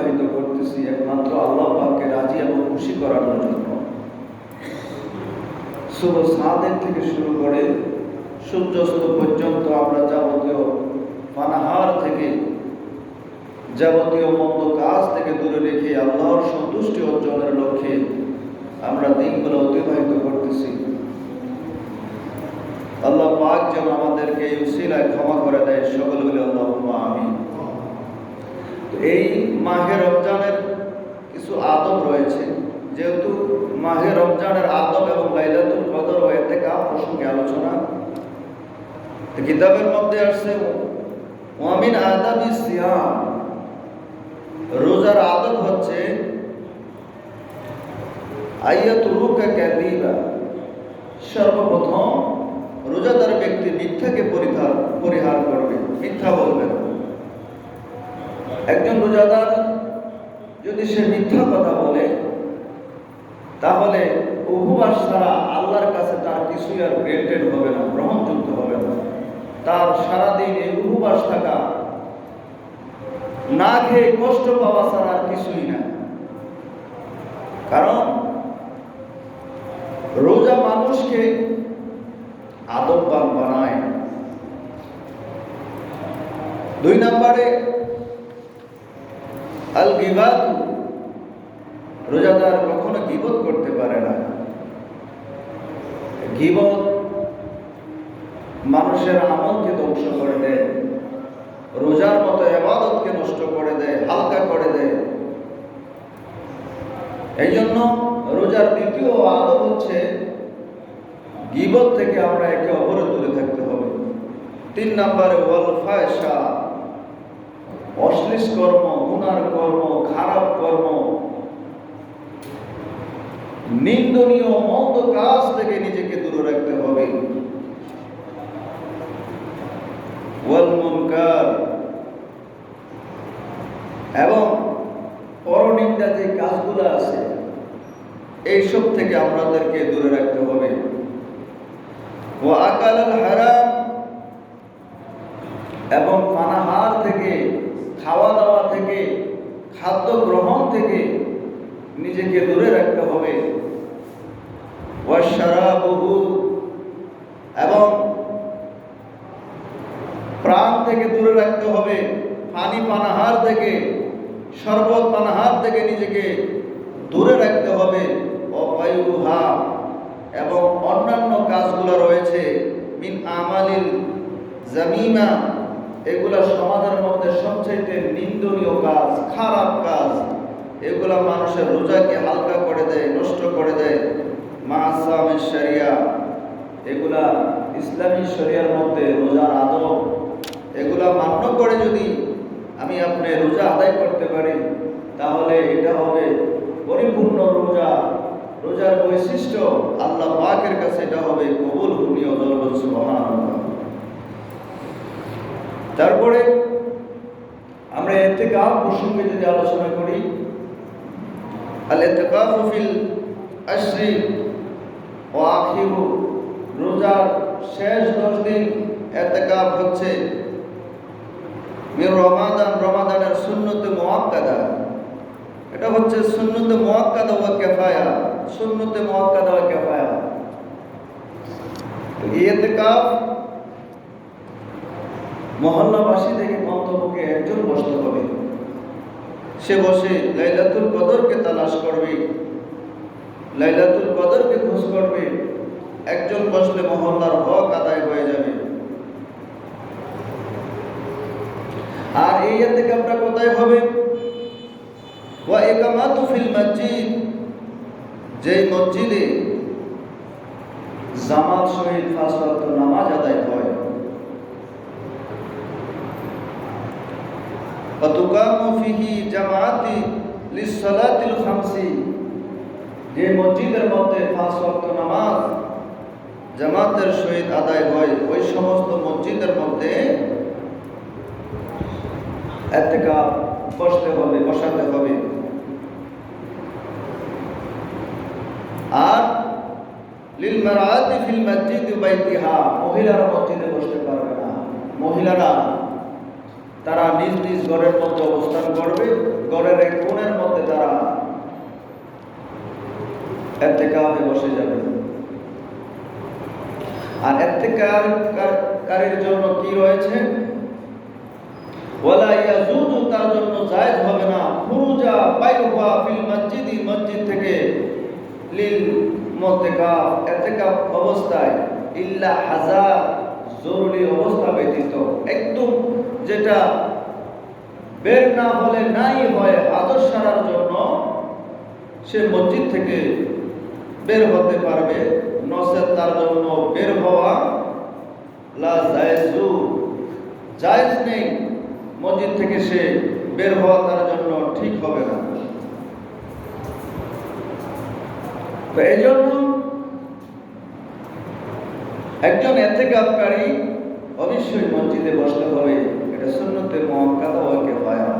অতিবাহিত করতেছি একমাত্র আল্লাহ পাককে রাজি এবং খুশি করানোর জন্য। শুভ সাদের থেকে শুরু করে সূর্যাস্ত পর্যন্ত আমরা যাবতীয় পানাহার থেকে, যাবতীয় মন্দ কাজ থেকে দূরে রেখে আল্লাহর সন্তুষ্টি অর্জনের লক্ষ্যে আমরা দিনগুলো অতিবাহিত করতেছি। আল্লাহ পাক যেন আমাদেরকে এই উসিলায় ক্ষমা করে দেয়। সকল বলে আল্লাহ আমি এই মাহে রমজানের কিছু আদব রয়েছে। যেহেতু মাহে রমজানের আদব এবং লাইলাতুল কদর ও এতেকা প্রসঙ্গে আলোচনা, কিতাবের মধ্যে আসছে, ওয়ামিন আদাবি সিয়াম। রোজার আদব হচ্ছে আইয়াত রুকা ক্যাদিবা সর্বপ্রথম রোজাদার ব্যক্তি মিথ্যাকে পরিহার পরিহার করবে, মিথ্যা বলবে না। একজন রোজাদার যদি সে মিথ্যা কথা বলে, তাহলে উপবাস ছাড়া আল্লাহর কাছে তার কিছুই আর গ্রেন্টেড হবে না, গ্রহণযোগ্য হবে না। তার সারাদিন এই উপবাস থাকা, না খেয়ে কষ্ট পাওয়া ছাড়া আর কিছুই না। কারণ রোজা মানুষকে আদববান বানায়। দুই নম্বরে গিবাদ রোজাদার কখনো গিবত করতে পারে না। গিবত মানুষের আমলকে ধ্বংস করে দেয়, রোজার মতো এবাদতকে নষ্ট করে দেয়, হালকা করে দেয়। এই জন্য রোজার দ্বিতীয় আদব হচ্ছে গিবত থেকে আমরা একে অপরে দূরে থাকতে হবে। তিন নম্বরে ওয়াল ফায়সা অশ্লীল কর্ম, গুনার কর্ম খারাপ কর্ম নিন্দনীয় মন্দ কাজ থেকে নিজেকে দূরে রাখতে হবে ওয়াল মুনকার এবং পরনিন্দা যে কাজগুলো আছে এইসব থেকে আমাদেরকে দূরে রাখতে হবে ও আকাল হারাম এবং পানাহার থেকে খাওয়া দাওয়া থেকে খাদ্য গ্রহণ থেকে নিজেকে দূরে রাখতে হবে বহু এবং প্রাণ থেকে দূরে রাখতে হবে। পানি পানাহার থেকে, শরবত পানাহার থেকে নিজেকে দূরে রাখতে হবে। অপায়ুহা। এবং অন্যান্য কাজগুলো রয়েছে। মিন আমালিল জামিমা। এগুলা সমাজের মধ্যে সবচাইতে নিন্দনীয় কাজ, খারাপ কাজ। এগুলা মানুষের রোজাকে হালকা করে দেয়, নষ্ট করে দেয়। মাসামের শরিয়া। এগুলা ইসলামী শরিয়ার মধ্যে রোজার আদব এগুলা মান্য করে যদি আমি আপনি রোজা আদায় করতে পারি, তাহলে এটা হবে পরিপূর্ণ রোজা। রোজার বৈশিষ্ট্য আল্লাহ পাকের কাছে এটা হবে কবুল হুনীয় দলবল তারপরে আমরা এতেকাফ প্রসঙ্গে যদি আলোচনা করি আল এতেকাফ ফিল আশরি ও আখিরু, রোজার শেষ দশ দিন এতেকাফ হচ্ছে রমাদান, রমাদানের সুন্নতে মোয়াক্কাদা। এটা হচ্ছে সুন্নতে মোয়াক্কাদা ওয়া কেফায়া। সুন্নতে মোয়াক্কাদা ওয়া কেফায়া। ইয়েতেকাফ মহল্লাবাসী থেকে গন্তব্যকে একজন বসতে হবে। সে বসে লাইলাতুল কদরকে তালাশ করবে। লাইলাতুল কদরকে খোঁজ করবে। একজন বসলে মহল্লার হক আদায় হয়ে যাবে আর এই থেকে আমরা কোথায় হবে ওয়া একামাতু ফিল মসজিদ যেই মসজিদে জামাত সহিত পাঁচ ওয়াক্ত নামাজ আদায় হয় وتقام فيه جماعات للصلاة الخمس যে মসজিদের মধ্যে পাঁচ ওয়াক্ত নামাজ জামাতের সহিত আদায় হয় ওই সমস্ত মসজিদের মধ্যে এতেকা বসতে হবে, বসাতে হবে। আর লিল মারাতি ফিল মসজিদ বাইতিহা, মহিলারা মসজিদে বসতে পারবে না। মহিলারা তারা নিজ নিজ ঘরের মধ্যে অবস্থান করবে, ঘরের এক কোণের মধ্যে তারা এতেকাফে বসে যাবে। আর এতেকারীর জন্য কি রয়েছে? ওয়ালা ইয়াজুজু তার জন্য জায়েজ হবে না। ফুরুজা বাইরুহা ফিল মসজিদি, মসজিদ থেকে লিল মুতেকাফ এতেকাফ অবস্থায় ইল্লা হাজার জরুরি অবস্থা ব্যতীত। একদম যেটা বের না হলে নাই হয় আদর সারার জন্য সে মসজিদ থেকে বের হতে পারবে। নসেদ তার জন্য বের হওয়া লা জায়েজু। জায়েজ নেই। মসজিদ থেকে সে বের হওয়া তার জন্য ঠিক হবে না তো এই জন্য একজন এতেকাপকারী অবশ্যই মসজিদে বসতে হবে এটা সুন্নতে মুআক্কাদা ওয়া কিফায়া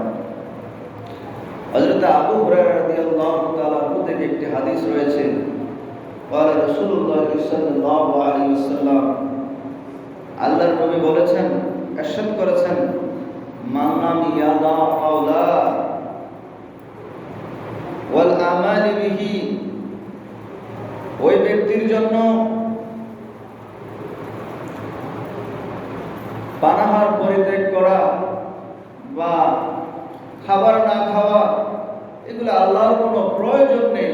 হযরত আবু হুরায়রা রাদিয়াল্লাহু তাআলা আনহু থেকে একটি হাদিস রয়েছে قال رسول الله صلى الله عليه وسلم আল্লাহর নবী বলেছেন ইরশাদ করেছেন লাম ইয়াদা কাওলা ওয়াল আমালি ওই ব্যক্তির জন্য পানাহার পরিত্যাগ করা বা খাবার না খাওয়া, এগুলো আল্লাহর কোনো প্রয়োজন নেই।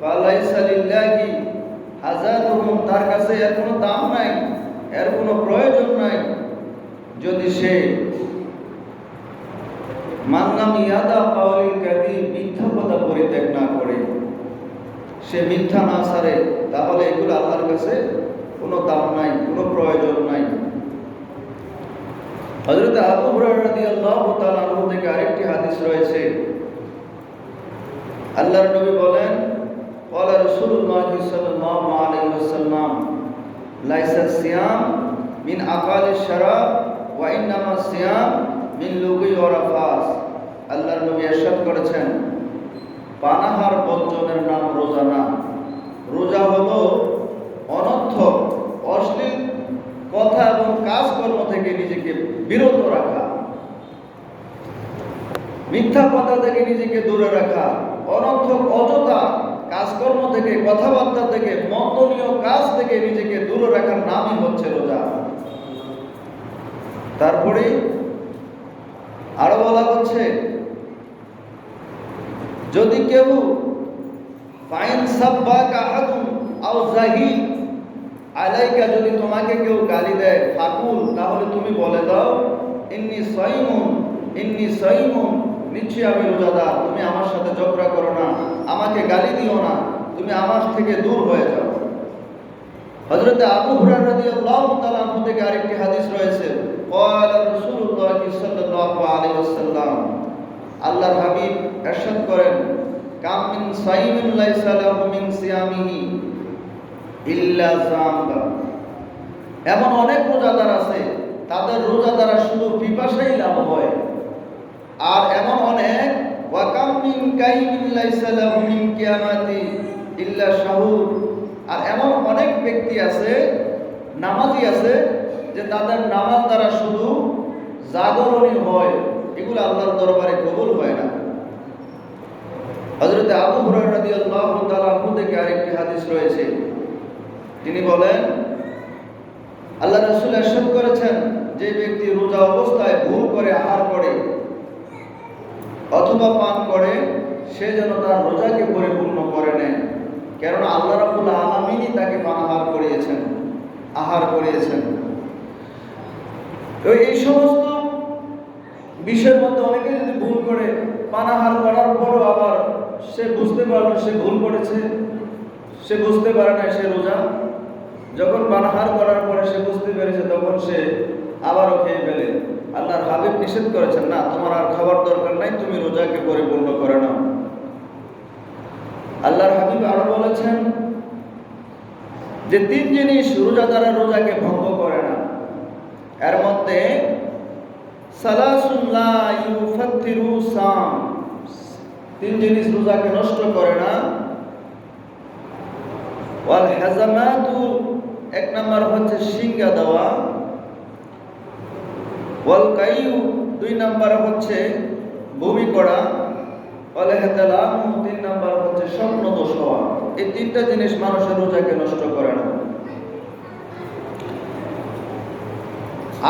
ফালাইসা লিল্লাহি হাজাতুহুম তার কাছে এর কোনো দাম নাই, এর কোনো প্রয়োজন নাই। যদি সে মানলাম ইয়াদা কাউলিল কাদি মিথ্যা কথা পরিত্যাগ না করে। সে মিথ্যা না সারে, তাহলে এগুলো আল্লাহর কাছে কোনো দাম নাই, কোনো প্রয়োজন নাই। হজরত আবু হুরায়রা আল্লাহ তাআলা থেকে আরেকটি হাদিস রয়েছে। আল্লাহর নবী বলেন, ক্বালা রাসূলুল্লাহ সাল্লাল্লাহু আলাইহি ওয়াসাল্লাম লাইসা সিয়াম মিন আকালি শারাব ওয়া ইন্নামা সিয়াম মিন লুগুই ওরাফাস আল্লাহর নবী এরশাদ করেছেন পানাহার বঞ্চনের নাম রোজা না। রোজা হলো অনর্থক অশ্লীল কথা এবং কাজকর্ম থেকে নিজেকে বিরত রাখা। মিথ্যা কথা থেকে নিজেকে দূরে রাখা। অনর্থক অযথা কাজকর্ম থেকে, কথাবার্তা থেকে, মন্দনীয় কাজ থেকে নিজেকে দূরে রাখার নামই হচ্ছে রোজা। তারপরে বলা হচ্ছে যদি কেউ আলাইকা যদি তোমাকে কেউ গালি দেয়, ফাকুল, তাহলে তুমি বলে দাও, ইন্নি সৈমুন ইন্নি সৈমুন নিশ্চয়ই আমি রোজাদার, তুমি আমার সাথে ঝগড়া করো না, আমাকে গালি দিও না, তুমি আমার থেকে দূর হয়ে যাও। হযরত আবু হুরায়রা রাদিয়াল্লাহু তাআলা আনহু থেকে আরেকটি হাদিস রয়েছে قال রাসূলুল্লাহ সাল্লাল্লাহু আলাইহি ওয়াসাল্লাম আল্লাহর হাবিব ارشاد করেন কাম মিন সাইমিন লাইসা লাহু মিন সিয়ামিহি ইল্লা জামবা এমন অনেক রোজাদার আছে তাদের রোজা দ্বারা শুধু পিপাসাই লাভ হয় আর এমন অনেক ওয়াকাম মিন কাইমিন লাইসা লাহু মিন কিয়ামাতি ইল্লা শাহুর আর এমন অনেক ব্যক্তি আছে নামাজি আছে যে তাদের নামাজ দ্বারা শুধু জাগরণী হয়, এগুলো আল্লাহর দরবারে কবুল হয় না। হজরত আবু হরাদি আল্লাহ থেকে আরেকটি হাদিস রয়েছে। তিনি বলেন, আল্লাহ রসুল এরশাদ করেছেন, যে ব্যক্তি রোজা অবস্থায় ভুল করে আহার করে অথবা পান করে, সে যেন তার রোজাকে পরিপূর্ণ করে নেয়। কেননা আল্লাহ রাবুল আলমিনই তাকে পানাহার করিয়েছেন, আহার করিয়েছেন। এই সমস্ত বিষয়ের মধ্যে অনেকে যদি ভুল করে, পানাহার করার পরও আবার সে বুঝতে পারল, সে ভুল করেছে, সে বুঝতে পারে না সে রোজা। যখন পানাহার করার পরে সে বুঝতে পেরেছে, তখন সে আবারও খেয়ে ফেলে। আল্লাহর হাবিব নিষেধ করেছেন, না, তোমার আর খাবার দরকার নাই, তুমি রোজাকে পরিপূর্ণ করে নাও। আল্লাহর হাবিব আরও বলেছেন যে, তিন জিনিস রোজাদারা রোজাকে ভঙ্গ এর মধ্যে তিন জিনিস রোজাকে নষ্ট করে না। ওয়াল হাজামাতু, এক নাম্বার হচ্ছে সিঙ্গা দেওয়া। ওয়াল কাইউ দুই নাম্বার হচ্ছে বমি করা। এহতেলাম তিন নাম্বার হচ্ছে স্বপ্ন দোষ হওয়া। এই তিনটা জিনিস মানুষের রোজাকে নষ্ট করে না।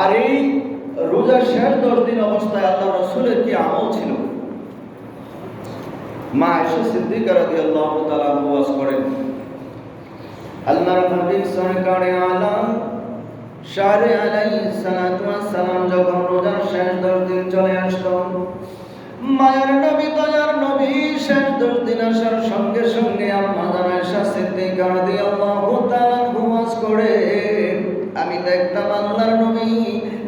আর এই রোজার শেষ দশ দিন অবস্থায় আল্লাহ রসুলের কি আমল ছিল? মা আয়েশা সিদ্দিকা রাদিয়াল্লাহু তাআলা ওয়াজ করেন, আল্লাহর নবী সরকারে আলম আলাইহিস সালাতু সালাম যখন রোজার শেষ দশ দিন চলে আসতো মায়ের নবী দয়ার নবী শেষ দশ দিন আসার সঙ্গে সঙ্গে আম্মা জান আয়েশা সিদ্দিকা রাদিয়াল্লাহু তাআলা ওয়াজ করে আমি দেখতাম আল্লাহর নবী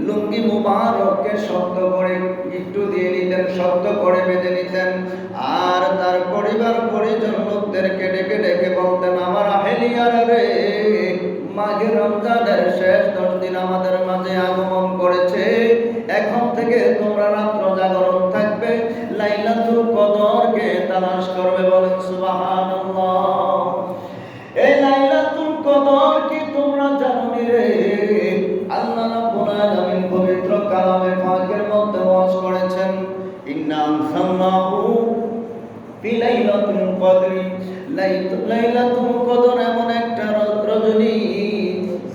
লুঙ্গি মুবারককে শক্ত করে একটু দিয়ে নিতেন, শক্ত করে বেঁধে নিতেন। আর তার পরিবার পরিজন লোকদেরকে ডেকে ডেকে বলতেন, আমার আহেলিয়ারা রে, মাঘে রমজানের শেষ দশ দিন আমাদের মাঝে আগমন করেছে। এখন থেকে তোমরা রাত্র জাগরণ থাকবে, লাইলাতুল কদরকে তালাশ করবে বলেন, সুবহানাল্লাহ। রাব্বুল আলামিন পবিত্র কালামে পাকের মধ্যে ওয়াজ করেছেন। ইন্না আনসালনাহু ফি লাইলাতুল কদরি লাইলাতুল কদর এমন একটা রজনী,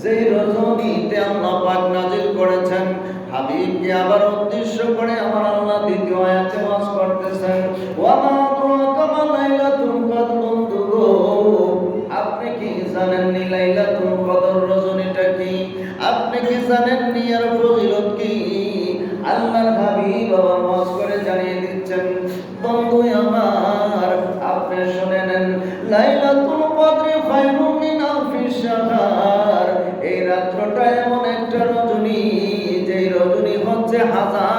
যেই রজনীতে আল্লাহ পাক নাজিল করেছেন। হাবিবকে আবার উদ্দেশ্য করে আমার আল্লাহ দ্বিতীয় আয়াতে ওয়াজ করতেছেন। ওয়া মা আদরাকা মা লাইলাতুল কদর আপনি কি জানেন নি লাইলাতুল কদর কি জানেন নিয়ার ফজিলত কি? আল্লাহর হাবিব আমার ওয়াজ করে জানিয়ে দিচ্ছেন, বন্ধু আমার, আপনি শুনে নেন, লাইলাতুল কদর খায়রুম মিন আলফি শাহর। এই রাত্রটা এমন একটা রজনী, যেই রজনী হচ্ছে হাজার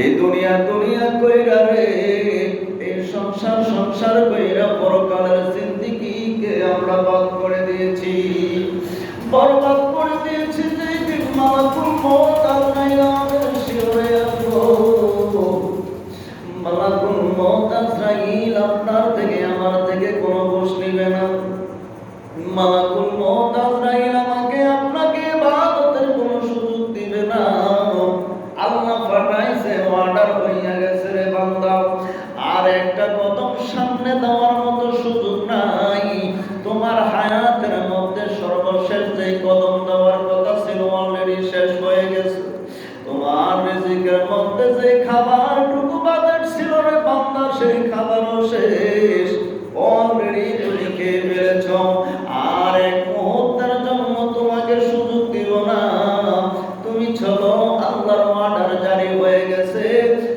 এই দুনিয়া দুনিয়া কইরা রে এই সংসার সংসার কইরা পরকালের জিন্দিগিকে আমরা বাদ করে দিয়েছি। বরবাদ করে দিয়েছি যে মালাকুল মত বান্দা সেই খাবারও শেষ অলরেডি তুমি খেয়ে ফেলেছ আর এক মুহূর্তের জন্য তোমাকে সুযোগ দিব না তুমি চলো আল্লাহর অর্ডার জারি হয়ে গেছে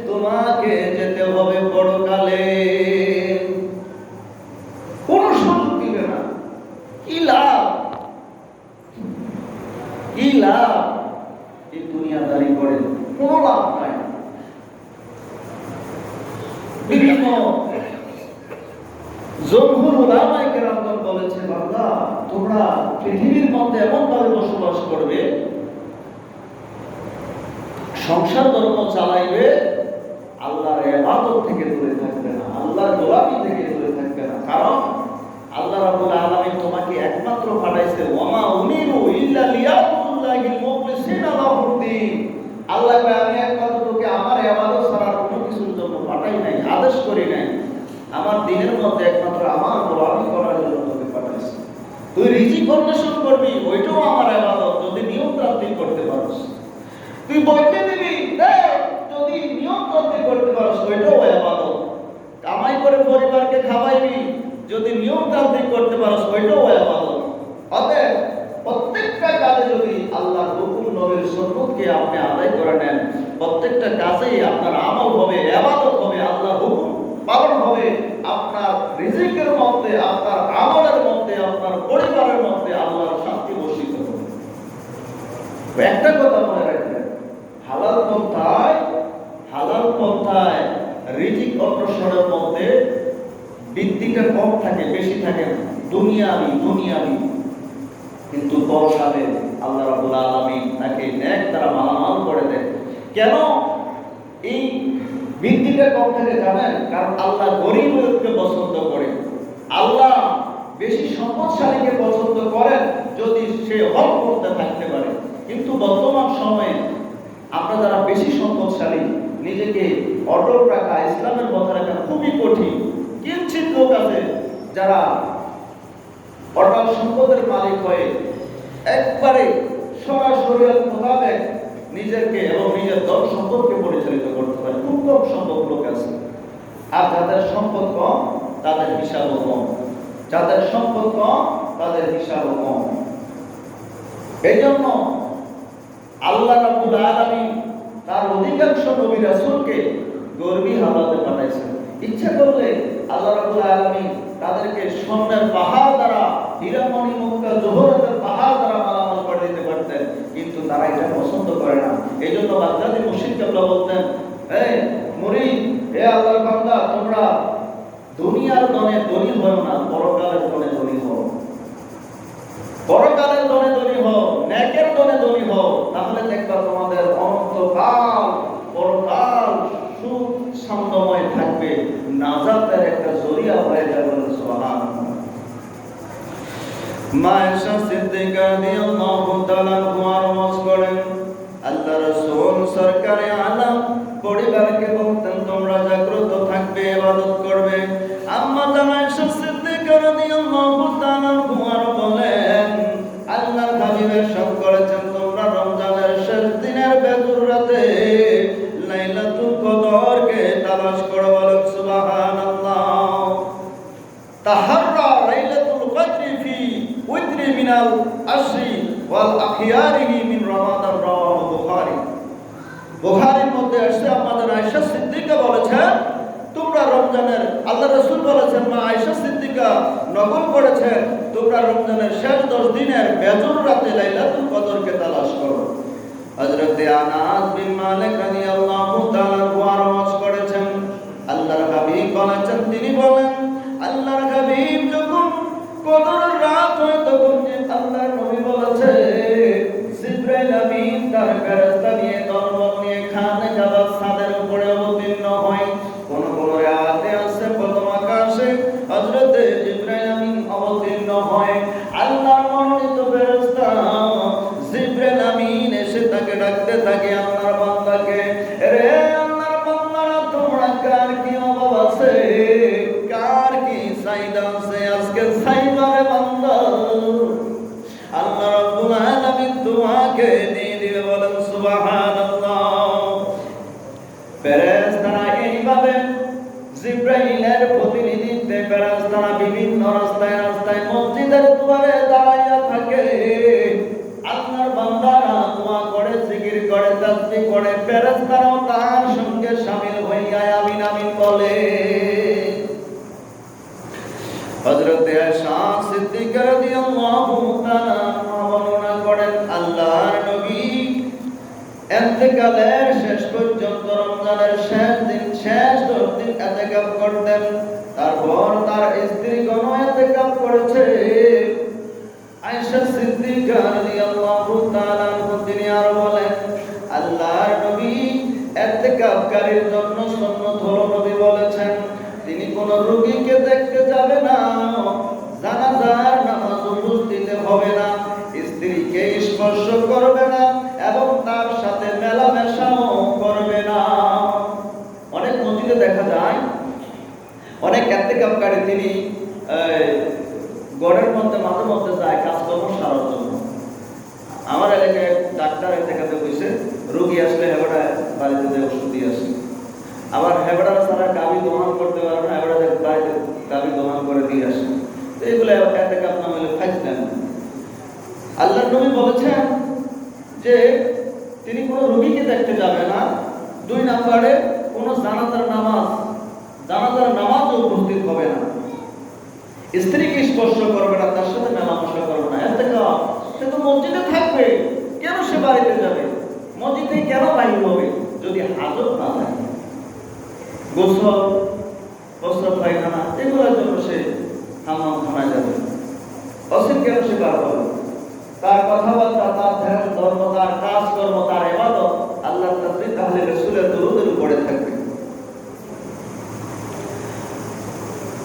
তোমাকে যেতে হবে পরকালে কোনো সুযোগ দিবে না কি লাভ কি লাভ এই দুনিয়াদারি করে কোনো লাভ নাই বিভিন্ন জমহুর ওলামায়ে কেরামগণ বলেছে বান্দা তোমরা পৃথিবীর মধ্যে এমন ভাবে বসবাস করবে সংসার ধর্ম চালাইবে, আল্লাহর ইবাদত থেকে দূরে থাকবে না, আল্লাহর গোলামি থেকে দূরে থাকবে না। কারণ আল্লাহ রাব্বুল আলামিন তোমাকে একমাত্র পাঠাইছে, ওয়ামা উমিরু ইল্লা লিয়াবুদুল্লাহিল মুখলিসিনা লাহুদ্দিন আল্লাহ কয়, আমি একমাত্র তোকে আমার ইবাদত ছাড়া কোনো কিছুর জন্য পাঠাই নাই, আদেশ করি নাই। আমার দিনের মধ্যে একমাত্র আমার গোলামি করার জন্য তোকে পাঠাইছি। তুই রিজিক অন্বেষণ করবি, ওইটাও আমার ইবাদত, যদি নিয়ম প্রাপ্তি করতে পারস। তুই বলতে যদি নিয়ম করতে করতে পারো, সেটাও এবাদত কামাই করে পরিবারকে খাওয়াইবি, যদি নিয়মতান্ত্রিক করতে পারো, সেটাও এবাদত অতএব প্রত্যেকটা কাজে যদি আল্লাহ হুকুম, নবীর সন্ন্যতকে আপনি আদায় করে নেন, প্রত্যেকটা কাজেই আপনার আমল হবে আবাদত হবে আল্লাহ হুকুম পালন হবে আপনার রিজিকের মধ্যে আপনার আমলের মধ্যে আপনার পরিবারের মধ্যে আল্লাহর শান্তি বর্ষিত হবে একটা কথা মনে রাখবেন হালাল পন্থায় হালাল পন্থায় রিজিক অগ্রসরের মধ্যে বৃদ্ধিটা কম থাকে বেশি থাকে না দুনিয়াবি দুনিয়াবি কিন্তু পরকালে আল্লাহ রাব্বুল আলামিন তাকে ন্যাক দ্বারা মালামাল করে দেয় কেন এই বৃদ্ধিটা কম থাকে জানেন কারণ আল্লাহ গরিব লোককে পছন্দ করে আল্লাহ বেশি সম্পদশালীকে পছন্দ করেন যদি সে হক করতে থাকতে পারে। কিন্তু বর্তমান সময়ে আমরা যারা বেশি সম্পদশালী, নিজেকে অটল রাখা, ইসলামের পথে রাখা খুবই কঠিন। কিঞ্চিত লোক আছে যারা অটল সম্পদের মালিক হয়ে একবারে সরাসরি মোতাবেক নিজেকে এবং নিজের দল সম্পদকে পরিচালিত করতে পারে। খুব কম সম্পদ লোক আছে। আর যাদের সম্পদ কম, তাদের হিসাবও কম। যাদের সম্পদ কম, তাদের হিসাবও কম। এই জন্য আল্লাহ রাব্বুল আলামিন তার অধিকাংশ নবী রাসূলকে গর্বী হালাতে পাঠাইছেন। ইচ্ছা করলে আল্লাহ রাব্বুল আলামিন তাদেরকে স্বর্ণের পাহাড় দ্বারা হীরামণি মুক্তা জোহরতের পাহাড় দ্বারা মালামাল করে দিতে পারতেন, কিন্তু তারা এটা পছন্দ করে না। এই জন্য বাগদাদি মুর্শিদ কাবলা বলতেন এই মুরিদ, হে আল্লাহর বান্দা, তোমরা দুনিয়ার দনে ধনী হও না, পরকালের দনে ধনী হও। পরকালের দনে ধনী হও, ন্যাকের দনে ধনী হও, তাহলে দেখবা তোমাদের অনন্তকাল, পরকাল সুখ শান্তময় থাকবে। নাজাতের একটা জরিয়া হয়ে যাবে সুবহান মায়েশা সিদ্দিকা মা আয়েশা সিদ্দিকা নকল করেছেন তোমরা রমজানের শেষ 10 দিনের বেজর রাতে লাইলাতুল কদরকে তালাশ করো। হযরত আনাস বিন মালিক রাদিয়াল্লাহু তাআলা ওয়ারমাজ করেছেন। আল্লাহর হাবিব বলেছেন, তিনি বলেন, আল্লাহর হাবিব যখন কদরের রাত হয়, তখন আল্লাহর নবী বলেছে, জিব্রাইল আমিন তার ফেরেশতারা বিভিন্ন রাস্তায় রাস্তায় মসজিদের দুয়ারে দাঁড়াইয়া থাকে। আল্লাহর বান্দারা দোয়া করে, জিকির করে তাসবিহ করে। ফেরেশতারাও তার সঙ্গে শামিল হইয়া আমিন আমিন বলে। হযরত আয়েশা সিদ্দিকা রাদিয়াল্লাহু তাআলা বর্ণনা করেন, আল্লাহর নবী এতেকালের শেষ পর্যন্ত রমজানের শেষ দিন, শেষ দশ দিন এতেকাপ করতেন। তারপর তার স্ত্রী গণ এতেকাল করেছে আয়েশা সিদ্দিকা রাদিয়াল্লাহু তাআলা তিনি আর বলেন, আল্লাহর নবী এতেকাপকারীর জন্য সুন্নত হলো নবী বলেছেন। তিনি কোন রোগীকে অনেক এতেকাপকারী তিনি গড়ের মধ্যে মাঝে মধ্যে যায় কাজকর্ম সারার জন্য। আমার এলাকায় ডাক্তার এতেকাতে বসে, রোগী আসলে হেবড়া বাড়িতে যে ওষুধ দিয়ে আসে। আবার হেবড়া ছাড়া গাবি দোহান করতে পারবে না, হেবড়া বাড়িতে গাবি দোহান করে দিয়ে আসে। তো এগুলো এতেকাপ নাম হলে ফাইজলাম আল্লাহ নবী বলেছেন যে, তিনি কোনো রোগীকে দেখতে যাবে না। দুই নাম্বারে কোনো জানাজার নামাজ জানাজার নামাজও উপস্থিত হবে না। স্ত্রীকে স্পর্শ করবে না, তার সাথে মেলামেশা করবে না। এতে সে তো মসজিদে থাকবে, কেন সে বাড়িতে যাবে? মসজিদে কেন বাহির হবে? যদি হাজত না থাকে। গোসল প্রস্রাব পায়খানা, এগুলোর জন্য সে হামাম খানায় যাবে। অসীম কেন সে বার হবে? তার কথাবার্তা, তার ধ্যান, ধর্ম, তার কাজকর্ম, তার এবাদত আল্লাহ তাহলে রসুলের দরুদের উপরে থাকবে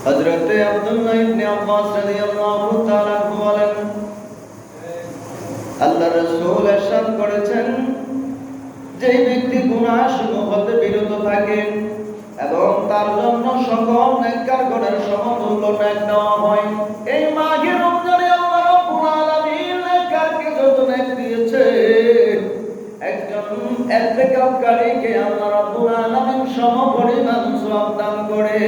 হযরতে আব্দুল্লাহ ইবনে আব্বাস রাদিয়াল্লাহু তাআলা বলেন আল্লাহ রাসূল ارشاد করেছেন যে ব্যক্তি গুনাহ সমূহ হতে বিরত থাকে এবং তার জন্য সকল নেককার গণের সমতুল্য নেক দেওয়া হয় এই মাঘে রমজানে আল্লাহ রাব্বুল আলামিন নেককারকে যত নেক দিয়েছে একজন ইন্তেকাবকারীকে আল্লাহ রাব্বুল আলামিন সমপরিমাণ সওয়াব দান করে